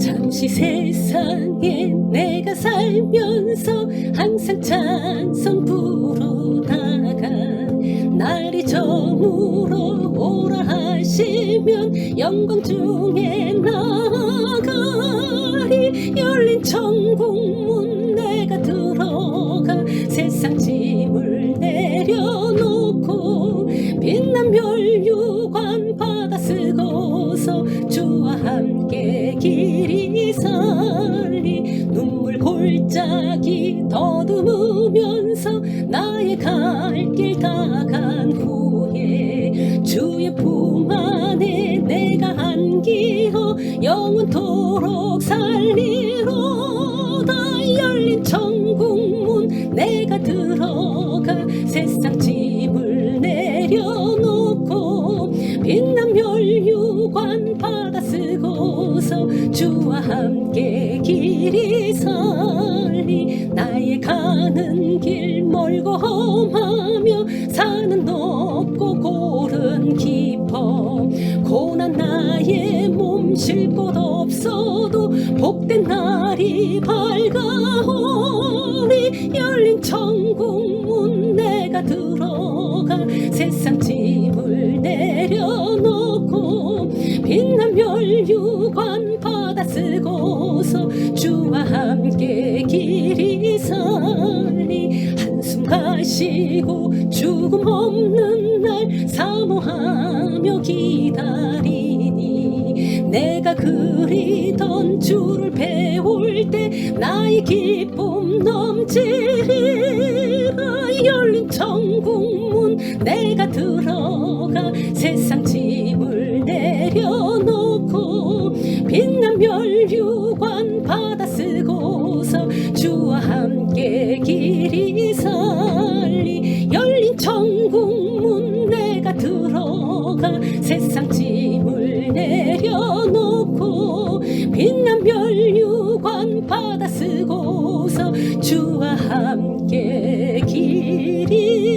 잠시 세상에 내가 살면서 항상 찬송 부르다가 날이 저물어 오라 하시면 영광 중에 나가리. 열린 천국문 내가 들어가 세상 짐을 내려놓고 빛난 멸류 살리 눈물 골짜기 더듬으면서 나의 갈 길 다 간 후에 주의 품 안에 내가 안기어 영원토록 살리로다. 열린 천국문 내가 들어가 세상 짐을 내려 쓰고서 주와 함께 길이 살리 나의 가는 길 멀고 험하며 산은 높고 골은 깊어. 고난 나의 몸쉴 곳 없어도 복된 날이 밝아오리 열린 천국 문 내가 들어가 세상 짐을 내려놓 가시고 죽음 없는 날 사모하며 기다리니 내가 그리던 주를 배울 때 나의 기쁨 넘치리라 열린 천국 문 내가 들어가 세상 짐을 내려놓고 빛난 멸류관 받아 쓰고서 주와 함께 놓고 빛난 별류관 받아 쓰고서 주와 함께 길이